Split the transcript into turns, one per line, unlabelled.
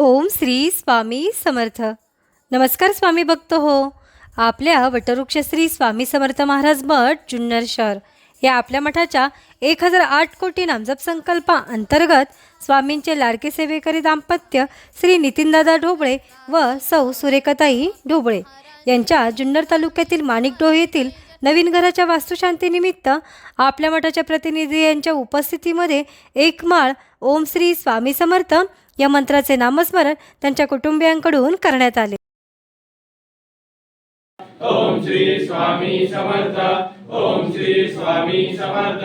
ओम श्री स्वामी समर्थ. नमस्कार स्वामी भक्त हो. आपल्या वटवृक्ष श्री स्वामी समर्थ महाराज मठ जुन्नर शहर या आपल्या मठाच्या एक हजार आठ कोटी नामजप संकल्पा अंतर्गत स्वामींचे लाडके सेवेकरी दाम्पत्य श्री नितीनदादा ढोबळे व सौ सुरेखताई ढोबळे यांच्या जुन्नर तालुक्यातील माणिकडोह येथील नवीन घराच्या वास्तुशांतीनिमित्त आपल्या मठाच्या प्रतिनिधी यांच्या उपस्थितीमध्ये एक माळ ओम श्री स्वामी समर्थ या मंत्राचे नामस्मरण त्यांच्या कुटुंबियांकडून करण्यात आले.
ओम श्री स्वामी समर्थ ओम श्री स्वामी समर्थ